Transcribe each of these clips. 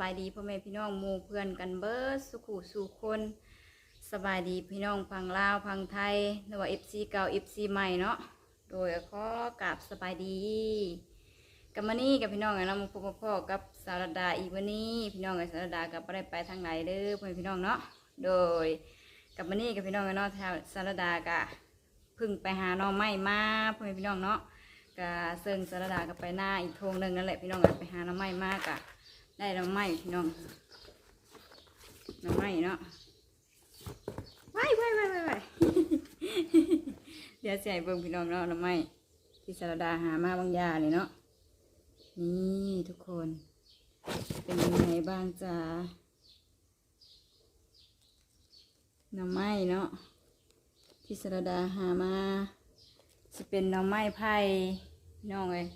บายดีสบายดีพ่อแม่พี่น้องหมู่เพื่อนกันเบิดสุขุสู่คนสบายดีพี่น้องพังลาวพังไทยหรือว่า FC เก่า FC ใหม่เนาะโดยขอกราบสบายดีกับมานี่กับพี่น้องไงเราะมาพบกับพ่อกับสารดาอีกวันนี้พี่น้องกับสารดากับไม่ได้ไปทางไหนเด้อพ่อแม่พี่น้องเนาะโดยกับมานี่กับพี่น้องไงเนาะแถวสารดากะพึ่งไปหาน้องไม้มาพ่อแม่พี่น้องเนาะกะเซิงสารดาก็ไปหน้าอีกทงหนึ่งนั่นแหละพี่น้องอะไปหาน้ำไม้มากอะ ได้น้ำไม้พี่น้องน้ำไม้เนาะว้ายว้ายว้ายว้ยว้ายเดี๋ยวใส่เบิ่งพี่น้องเนาะน้ำไม้ที่สารดาหามาบางยาเลยเนาะนี่ทุกคน เป็นยังไงบ้างจ้าน้ำไม้เนาะที่สารดาหามาจะเป็นหน่อไม้ไผ่น้องเลย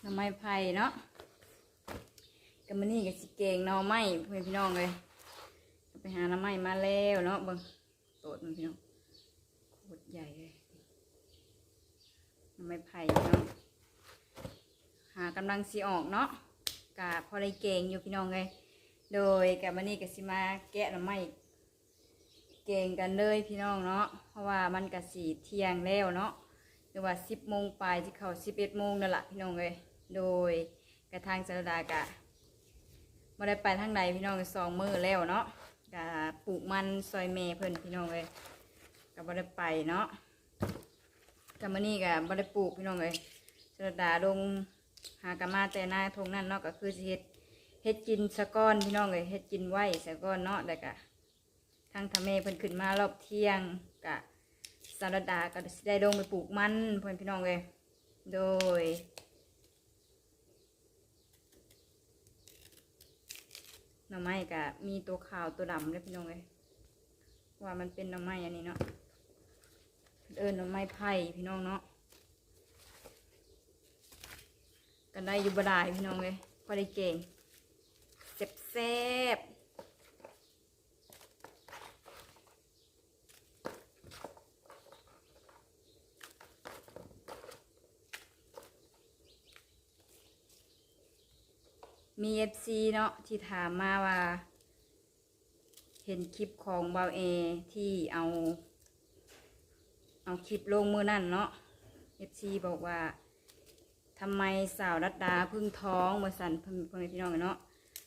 หน่อไม้ไผ่เนาะ กับมันนี่กับสิเกงหนอไม้เพื่อนพี่น้องเลยไปหาหน่อไม้มาแล้วเนาะเบิ่งโตดมันพี่น้องโคตรใหญ่เลยหน่อไม้ไผ่พี่น้องหากำลังสีออกเนาะกะพอได้เกงอยู่พี่น้องเลยโดยกับมันนี่กับสิมาแกะหน่อไม้เก่งกันเลยพี่น้องเนาะเพราะว่ามันกะสีเที่ยงแล้วเนาะหรือว่าสิบโมงปลายที่เขาสิบเอ็ดโมงนั่นแหละพี่น้องเลยโดยกระทางสารดากะ มาได้ไปทางใดพี่น้องสองมือแล้วเนาะกะปลูกมันซอยเมเพิ่นพี่น้องเลยกะบ่ได้ไปเนาะกะมื้อนี้กะบ่ได้ปลูกพี่น้องเลยสารดาลงหากะมาแต่หน้าทงนั่นเนาะก็คือสิเฮ็ดเฮ็ดกินสะก้อนพี่น้องเลยเฮ็ดกินไว้สะก้อนเนาะแต่กะทางทำเมเพิ่นขึ้นมารอบเที่ยงกะสารดาก็ได้ลงไปปลูกมันเพื่อนพี่น้องเลยโดย น่อไม้กะมีตัวขาวตัวดำเลยพี่น้องเลยว่ามันเป็นหน่อไม้อันนี้เนาะเอิญหน่อไม้ไผ่พี่น้องเนาะกันได้อยู่บดายพี่น้องเลยพอได้เก่งเจ็บแซ่บ มีเอฟซีเนาะที่ถามมาว่า เห็นคลิปของเบาเอที่เอา เอาคลิปลงมือนั่นเนาะเอฟซีบอกว่าทำไมสาวรัดดาพึ่งท้องมาสั่นพ่อแม่พี่น้องเนาะ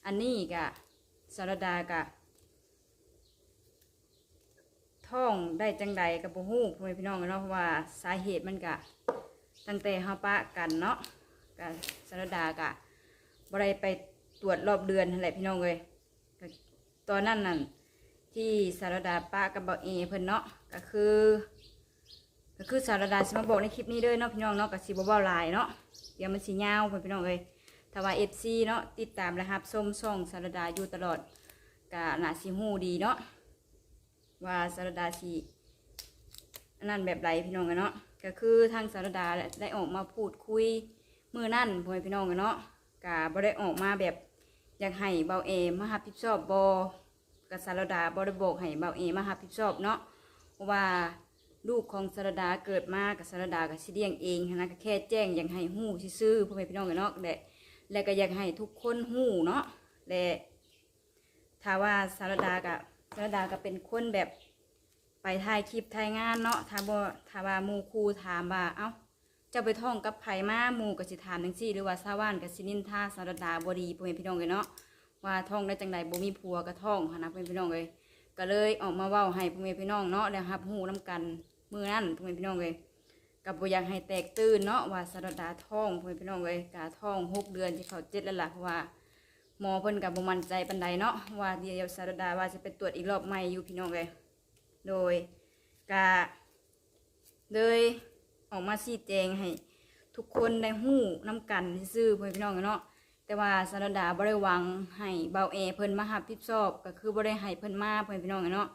อันนี้กะสาวรัดดากะท้องได้จังใดกับบ่ฮู้พ่อแม่พี่น้องเนาะเพราะว่าสาเหตุมันกะตั้งแต่เฮาปะกันเนาะกะสารดากะ บได้ไปตรวจรอบเดือนนั่นแหละพี่น้องเลยตอนนั้นนั่นที่สารดาป้ากับบอกเอเพิ่นเนาะก็คือ ก็คือสารดาสิมาบอกในคลิปนี้เด้อเนาะพี่น้องเนาะกับสีบเบาลายเนาะเดี๋ยวมันสียาเพิ่นพี่น้องเลยถ้าว่าเอฟซีเนาะติดตามและรับส้มส่องสารดาอยู่ตลอดกะน่าสิฮู้ดีเนาะว่าสารดาสีอันนั้นแบบไรพี่น้องกันเนาะก็คือทางสารดาได้ออกมาพูดคุยมือนั่นพ่อพี่น้องกันเนาะ กาบ่ได้ออกมาแบบอยากให้เบาเอมารับผิดชอบบอกบสารดาบ่ได้บอกให้เบาเอมารับผิดชอบเนาะเพราะว่าลูกของสารดาเกิดมากับสารดากับสิเลี้ยงเองนะก็แค่แจ้งอยากให้ฮู้ซื่อพ่อแม่พี่น้องกันเนาะและและก็อยากให้ทุกคนฮู้เนาะและถ้าว่าสารดากับสารดาก็เป็นคนแบบไปถ่ายคลิปถ่ายงานเนาะถ้าบ่ถ้าว่ามูครูถามว่าเอ้า จะไปท่องกับไผมาหมู่กับสิถามจังซี่หรือว่าชาวบ้านกับสินินทาสารดาบดีพ่อแม่พี่น้องเลยเนาะว่าท่องได้จังใดบ่มีผัวก็ท่องหนะพ่อแม่พี่น้องเลยก็เลยออกมาเว้าให้พ่อแม่พี่น้องเนาะแล้วรับฮู้นํกันมือนั้นพ่อแม่พี่น้องเลยก็บ่อยากให้แตกตื่นเนาะว่าสารดาท่องพ่อแม่พี่น้องเลยกะท่องหกเดือนที่เขาเจ็ดแล้วล่ะเพราะว่าหมอเพิ่นก็บ่มั่นใจปานใดเนาะว่าเดี๋ยวสารดาว่าจะไปตรวจอีกรอบใหม่อยู่พี่น้องเลยโดยกะเลย ออกมาชี้แจงให้ทุกคนได้หู้น้ำกันซื่อๆเพื่อนพี่น้องเนาะแต่ว่าสารดาบริวังให้เบาเอเพิ่นมารับผิดชอบ ก็คือบริให้เพิ่นมาเพื่อนพี่น้องเนาะ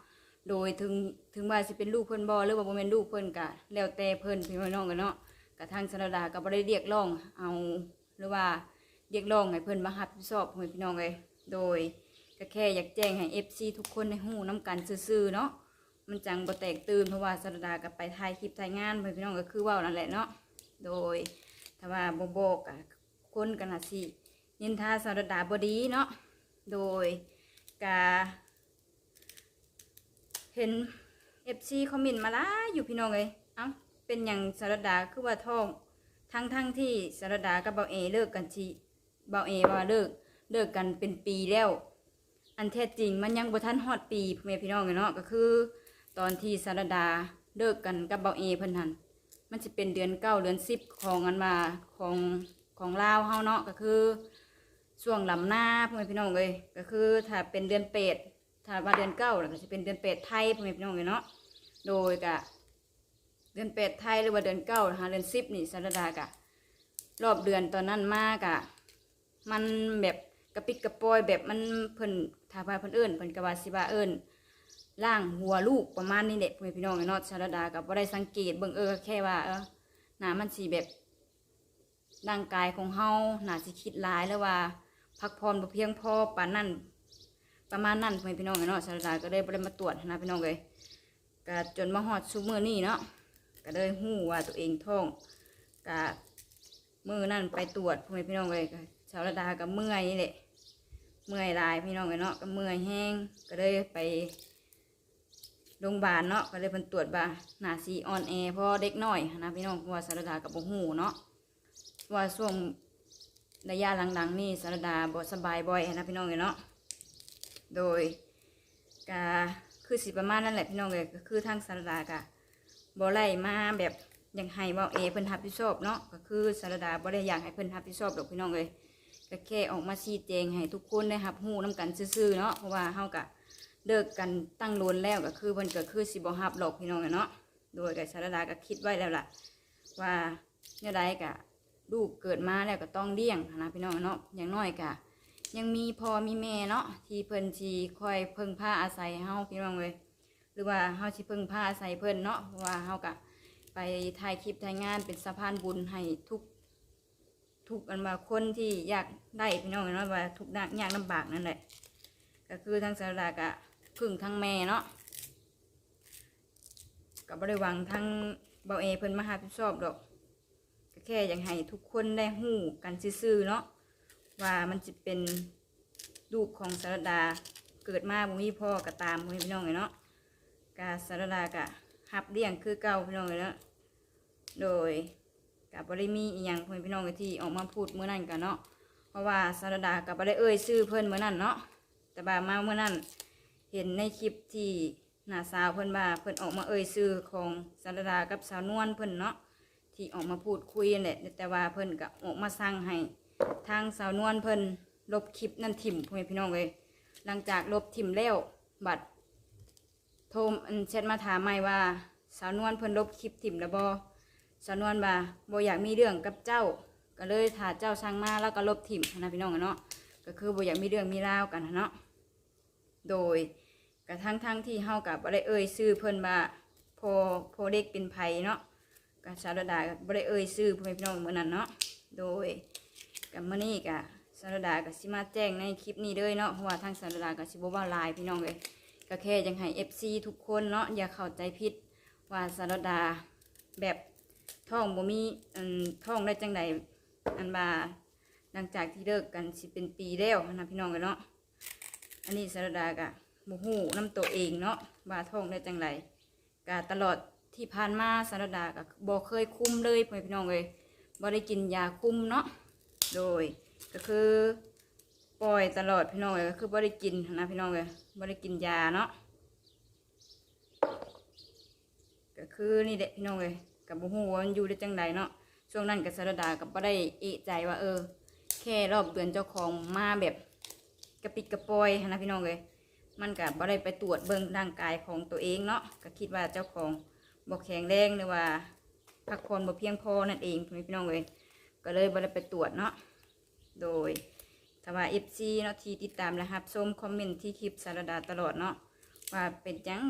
โดยถึงถึงว่าสิเป็นลูกเพิ่นบ่หรือว่าบ่แม่นลูกเพิ่นก็แล้วแต่เพิ่นพี่น้องกันเนาะก็ทางสารดาก็บ่ได้เรียกร้องเอาหรือว่าเรียกร้องให้เพิ่นมารับผิดชอบเพื่อนพี่น้องเลยโดยก็แค่อยากแจ้งให้ FC ทุกคนได้ฮู้น้ำกันซื่อๆเนาะ มันจังบ่แตกตื่นเพราะว่าสรดากับไปถ่ายคลิปถ่ายงานเพื่อนพี่น้องก็คือว่านั่นแหละเนาะโดยถ้าว่าบ่บอกอะคนกันน่ะสินินทาสารดาบดีเนาะโดยกาเห็นเอฟซีคอมเมนต์มาล้ายอยู่พี่น้องเลยเอ้าเป็นอย่างสารดาคือว่าท้องทั้งทั้งที่สารดากับเบาเอเลิกกันทีเบาเอว่าเลิกเลิกกันเป็นปีแล้ว อันแท้จริงมันยังบ่ทันฮอดปีพ่อแม่พี่น้องเลยเนาะก็คือ ตอนที่สารดาเลิกกันกับเบาเอเพิ่นหันมันจะเป็นเดือนเก้าเดือนสิบของอันมาของของลาวเฮาเนาะก็คือช่วงลำหน้าพ่อแม่พี่น้องเลยก็คือถ้าเป็นเดือนเป็ดถ้าว่าเดือนเก้าก็จะเป็นเดือนเป็ดไทยพ่อแม่พี่น้องเลยเนาะโดยกะเดือนเป็ดไทยหรือว่าเดือนเก้านะคะเดือนสิบนี่สารดากะรอบเดือนตอนนั้นมากะมันแบบกระปิดกระปอยแบบมันเพิ่นถ้าว่าเพิ่นเอิ้นเพิ่นกะว่าสิว่าเอิ้น ล่างหัวลูกประมาณนี้แหละพ่อแม่พี่น้องเนาะสารดากับบ่ได้สังเกตเบิ่งเออแค่ว่าเออหน้ามันสิแบบร่างกายของเฮาหน่าสิคิดหลายแล้วว่าพักผ่อนบ่เพียงพอปานนั้นประมาณนั้นพ่อแม่พี่น้องเนาะสารดาก็ได้บ่ได้มาตรวจนะพี่น้องเอ้ยก็จนมาฮอดซุมือนี้เนาะก็เลยหู้ว่าตัวเองท้องกะมือนั่นไปตรวจพ่อแม่พี่น้องเลยชาวระดากับเมื่อยนี่แหละเมื่อยลายพี่น้องเลยเนาะก็เมื่อยแห้งก็เลยไป โรงพยาบาลเนาะก็เลยเพิ่นตรวจบาหน้าซีออนแอเพราะเด็กน้อยนะพี่น้องเพราะว่าสารดากับบ่หูเนาะว่าช่วงระยะหลังๆนี่สารดาบ่สบายบ่อยนะพี่น้องเลยเนาะโดยกาคือสิประมาณนั่นแหละพี่น้องเลยก็คือทางสารดากะบ่ไล่มาแบบอยังให้ว่าเอเพิ่นรับผิดชอบเนาะก็คือสารดาบ่ได้อยากให้เพิ่นรับผิดชอบดอกพี่น้องเลยก็แค่ออกมาชี้แจงให้ทุกคนได้รับรู้นํกันซื่อๆเนาะเพราะว่าเฮาก็ เลิกกันตั้งโลนแล้วก็คือเพิ่นก็คือสิบ่รับหรอกพี่น้องเนาะโดยก็สาดาก็คิดไว้แล้วล่ะ ว่าเนี่ยใดก็ลูกเกิดมาแล้วก็ต้องเลี้ยงนะพี่น้องเนาะอย่างน้อยก็ยังมีพอมีแม่เนาะที่เพิ่นสิคอยเพิ่งพาอาศัยเฮาพี่น้องเลย หรือว่าเฮาสิเพิ่งพาอาศัยเพิ่นเนาะเพราะว่าเฮากะไปถ่ายคลิปถ่ายงานเป็นสะพานบุญให้ทุกทุกอันว่าคนที่อยากได้พี่น้องเนาะว่าทุกยากยากลำบากนั่นแหละก็คือทั้งสาระกะ พึ่งทั้งแม่เนาะกับบริวังทั้งเบาเอเพิ่นมาหาพิดชอบดอกก็แค่อยากให้ทุกคนได้หู้กันซื่อๆเนาะว่ามันจะเป็นลูกของสารดาเกิดมาบ่มีพ่อก็ตามพี่พี่น้องเลยเนาะกาสารดากะฮับเลี้ยงคือเก่าพี่น้องเลยเนาะโดยกับบริมีอีหยังเพื่อนพี่น้องที่ออกมาพูดเมื่อนั้นกันเนาะเพราะว่าสารดากับบริเอ่ยชื่อเพื่อนเมื่อนั้นเนาะแต่บามาเมื่อนั้น เห็นในคลิปที่หน้าสาวเพื่อนว่าเพื่อนออกมาเอ่ยชื่อของสารดากับสาวนวลเพื่อนเนาะที่ออกมาพูดคุยนั่นแหละแต่ว่าเพื่อนก็ออกมาสั่งให้ทางสาวนวลเพื่อนลบคลิปนั่นถิ่มพ่อนพี่น้องเลยหลังจากลบถิ่มแล้วบัดโทรแชทมาถามใหม่ว่า สาวนวลเพิ่นลบคลิปถิ่มแล้วบอสาวนวลว่าบ่อยากมีเรื่องกับเจ้า ก็เลยถาเจ้าช่างมาแล้วก็ลบถิ่มนะพี่น้องเนาะก็คือบ่อยากมีเรื่องมีราวกันนะเนาะโดย กระทั่งทั้งที่เฮากับบ่ได้เอ่ยชื่อเพิ่นว่าพอพอเด็กเป็นไผเนาะก็สารดาก็บ่ได้เอ่ยชื่อพ่อแม่พี่น้องเมื่อนั้นเนาะโดยกับมื้อนี้ก็สารดาก็สิมาแจ้งในคลิปนี้เลยเนาะเพราะว่าทางสารดาก็สิบ่เว้าหลายพี่น้องเลยก็แค่ยังให้ FC ทุกคนเนาะอย่าเข้าใจผิดว่าสารดาแบบท่องบ่มีอันท่องได้จังใดอันว่าหลังจากที่เลิกกันสิเป็นปีแล้วนะพี่น้องกันเนาะอันนี้สารดากะ บ่ฮู้น้ำตัวเองเนาะว่าท่องได้จังใดกะตลอดที่ผ่านมาสารดากะบ่เคยคุมเลยพ่อพี่น้องเลยบ่ได้กินยาคุมเนาะโดยก็คือปล่อยตลอดพี่น้องเลยก็คือบ่ได้กินนะพี่น้องเลยบ่ได้กินยาเนาะก็คือนี่แหละพี่น้องเลยกับบุหูว่ามันอยู่ได้จังใดเนาะช่วงนั้นกับสารดากับบ่ได้เอะใจว่าเออ แค่รอบเดือนเจ้าของมาแบบกระปิดกระปอยนะพี่น้องเลย มันกับบ่ได้ไปตรวจเบิ่งร่างกายของตัวเองเนาะก็คิดว่าเจ้าของบ่แข็งแรงหรือว่าพักผ่อนบ่เพียงพอนั่นเองพี่น้องเลยก็เลยบ่ได้ไปตรวจเนาะโดยถ้าว่า FC เนาะที่ติดตามและรับชมคอมเมนต์ที่คลิปสารดาตลอดเนาะว่าเป็นจัง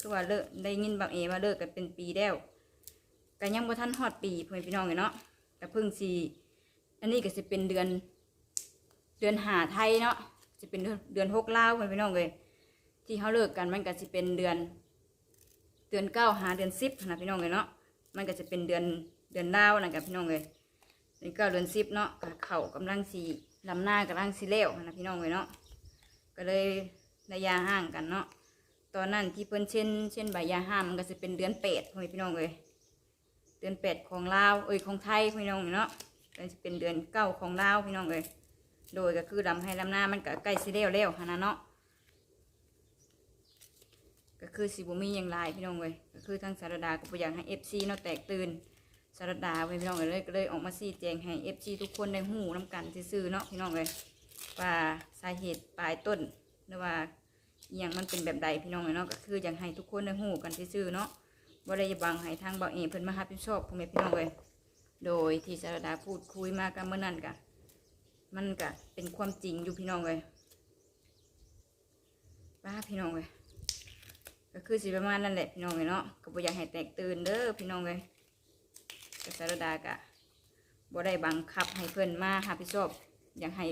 คือว่าเลิกได้ยินบางเอว่าเลิกกันเป็นปีแล้วก็ยังบ่ทันฮอดปีเพื่อนพี่น้องเลยเนาะก็เพิ่งสิอันนี้ก็สิเป็นเดือน เดือนหาไทยเนาะ จะเป็นเดือนเดือนหกลาเพื่อนพี่น้องเลยที่เขาเลิกกันมันก็สิเป็นเดือน เดือนเก้าหาเดือนสิบนะพี่น้องเลยเนาะมันก็จะเป็นเดือนเดือนเล่านะกับพี่น้องเลยเดือนเก้าเดือนสิบเนาะเข่ากำลังสีลำหน้ากำลังสิเล้วนะพี่น้องเลยเนาะก็เลยระยะห่างกันเนาะตอนนั้นที่เพิ่นเช่นเช่นใบยาห้ามมันก็จะเป็นเดือนเป็ดพี่น้องเลยเดือนเป็ดของลาวเอ้ยของไทยพี่น้องเนาะก็จะเป็นเดือนเก้าของลาวพี่น้องเลย โดยก็คือลำให้ลำหน้ามันก็ใกล้สิเล้วแล้วหันะเนาะก็คือสิบุมีอย่างไรพี่น้องเลยก็คือทางสารดาก็บ่อยากให้เอฟซีเนาะแตกตื่นสารดาไว้พี่น้องเลยก็เลยออกมาชี้แจงให้เอฟซีทุกคนได้หูน้ำกันซื่อเนาะพี่น้องเลยว่าสาเหตุปลายต้นหรือว่าอย่างมันเป็นแบบใดพี่น้องเนาะก็คืออยากให้ทุกคนได้หูกันซื่อเนาะว่าได้บังให้ทางเบาเอเพิ่นมารับผิดชอบพ่อแม่พี่น้องเลยโดยที่สารดาพูดคุยมากันเมื่อนั้นกะ มันกะเป็นความจริงอยู่พี่น้องเลยป้าพี่น้องเลยก็คือสิประมาณนั่นแหละพี่น้องเลยเนาะก็บ่อยากให้แตกตื่นเด้อพี่น้องเลยกษรดากะบ่ได้บังคับให้เพิ่นมาหาพี่ชอบอยากให้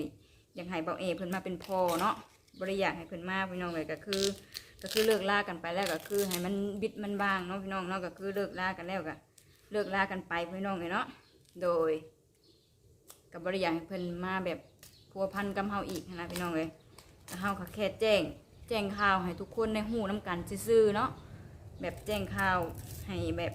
อยากให้เบาเอเพิ่นมาเป็นพ่อเนาะบ่ได้อยากให้เพิ่นมาพี่น้องเลยก็คือ ก็คือเลิกลากันไปแล้วก็คือ ให้มันบิดมันบางเนาะพี่น้องเนาะก็คือเลิกลากันแล้วก็เลิกลากันไปพี่น้องเลยเนาะโดย ก็บ่ได้อยากให้เพิ่นมาแบบพัวพันกับเฮาอีกนะพี่น้องเลยเฮาก็แค่แจ้ง แจ้งข่าวให้ทุกคนในหูน้กันซื่อๆเนาะแบบแจ้งข่าวให้แบบ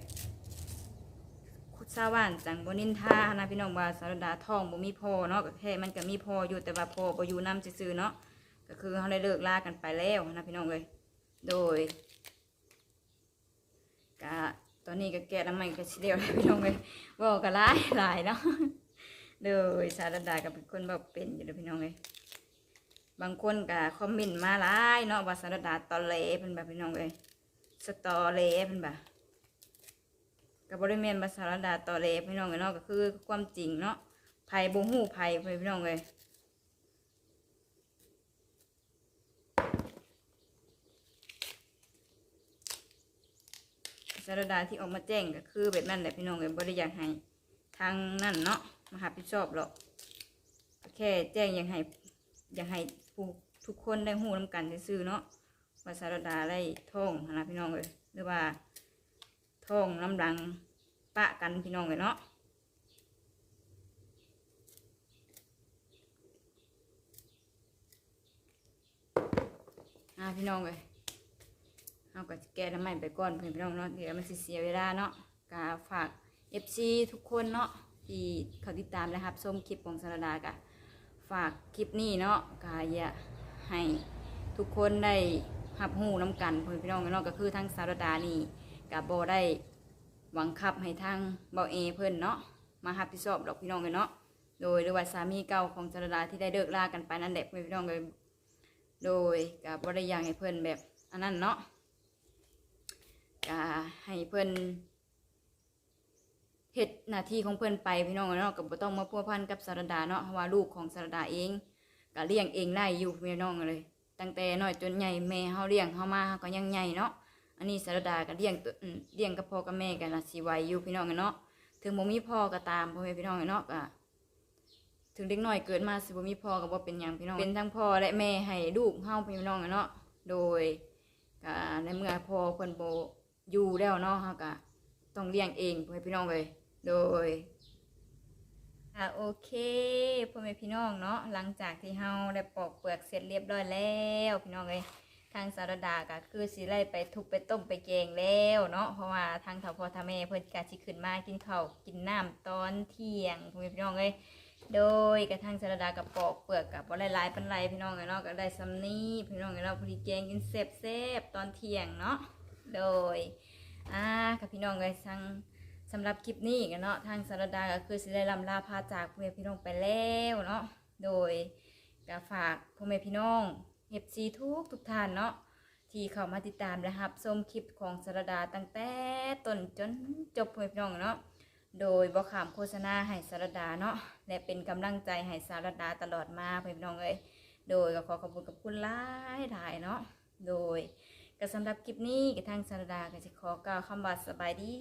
ชาวบ้านจังบนินทานะพี่น้องว่าสารดาทองบ่มีพอเนาะก็แค่มันก็มีพออยู่แต่ว่าพอบ่อยู่นำซื่อๆเนาะก็คือเขาได้เลิกลากันไปแล้วนะพี่น้องเลยโดยกะตอนนี้ก็แก่ละไม่ก็สิเดียวแล้วพี่น้องเลยว่าก็หลายหลายเนาะ โดยสารดาก็เป็นคนแบบเป็นอยู่เด้อพี่น้องเลยบางคนก็คอมเมนต์มาหลายเนาะว่าสารดาตอเลเป็นแบบพี่น้องเลยสตอเลเป็นแบบกับบริเวณภาษาดาต่อเลพี่น้องเลยเนาะก็คือความจริงเนาะไผ่บ่หูไผ่พี่น้องเลยภาษาดาที่ออกมาแจ้งก็คือแบบนั้นแหละพี่น้องเลยบริยากให้ทางนั่นเนาะ มาหาผิดชอบหรอกแค่แจ้งอยากให้อยากให้ผู้ทุกคนได้หูน้ำกันซื่อเนาะภาษาดาได้ท่องนะพี่น้องเลยหรือว่าท้องน้ำลังปะกันพี่น้องเลยเนาะอ่าพี่น้องเลยเอาก็แก้น้ำมันไปก่อนเพื่อนพี่น้องเนาะเดี๋ยวมันเสียเวลาเนาะก็ฝาก FC ทุกคนเนาะ ที่เขาติดตามนะครับชมคลิปของสารดากะฝากคลิปนี้เนาะก็อย่าให้ทุกคนได้หับหูน้ำกันพ่อพี่น้องเนาะก็คือทั้งสารดานี่กับโบได้หวังคับให้ทางเบาเอเพิ่นเนาะมารับผิดชอบดอกพี่น้องเลยเนาะโดยหรือว่าสามีเก่าของจรดาที่ได้เลิกลากันไปนั่นแหละพี่น้องเลยโดยกับบริยังให้เพิ่นแบบอันนั้นเนาะก็ให้เพิ่น เฮ็ดหน้าที่ของเพิ่อนไปพี่น้องเนาะก็บ่ต้องมาพัวพันกับสารดาเนาะเพราะว่าลูกของสารดาเองก็เลี้ยงเองได้อยู่พี่น้องเลย ตั้งแต่น้อยจนใหญ่แม่เฮาเลี้ยงเฮามาเฮาก็ยังใหญ่เนาะอันนี้สารดาก็เลี้ยงตัวเลี้ยงกับพ่อกับแม่กันนะสิไวอยู่พี่น้องเนาะถึงบ่มีพ่อก็ตามพ่อแม่พี่น้องเนาะก็ถึงเด็กน้อยเกิดมาสิบ่มีพ่อก็บ่เป็นหยังพี่น้องเป็นทั้งพ่อและแม่ให้ลูกเฮาพี่น้องเนาะโดยก็ในเมื่อพ่อเพิ่นบ่อยู่แล้วเนาะเฮาก็ต้องเลี้ยงเองพ่อแม่พี่น้องเลย โดยอะโอเคพ่อแม่พี่น้องเนาะหลังจากที่เฮาได้ปอกเปลือกเสร็จเรียบร้อยแล้วพี่น้องเลยทางสารดาก็คือสิไล่ไปทุบไปต้มไปแกงแล้วเนาะเพราะว่าทางเฒ่าพอทาแม่เพิ่นก็สิขึ้นมากินข้าวกินน้ำตอนเที่ยงพ่อแม่พี่น้องเลยโดยกระทั่งสารดากับปอกเปลือกกับบ่หลายๆปานไรพี่น้องเลยเนาะก็ได้สำนี้พี่น้องเลยเนาะพอดีแกงกินแซ่บๆตอนเที่ยงเนาะโดยอ่ากับพี่น้องเลยสั่ง สำหรับคลิปนี้กันเนาะทางสารดาก็คือสิได้ลำลาพาจากพ่อแม่พี่น้องไปแล้วเนาะโดยก็ฝากพ่อแม่พี่น้องเอฟซีทุกทุกท่านเนาะที่เข้ามาติดตามและรับชมคลิปของสารดาตั้งแต่ต้นจนจบพ่อแม่พี่น้องเนาะโดยบ่ขามโฆษณาให้สารดาเนาะและเป็นกำลังใจให้สารดาตลอดมาพ่อแม่พี่น้องเลยโดยก็ขอขอบคุณกับคุณหลายหลายเนาะโดยก็สำหรับคลิปนี้กับทางสารดาก็จะขอกล่าวคำว่าสบายดี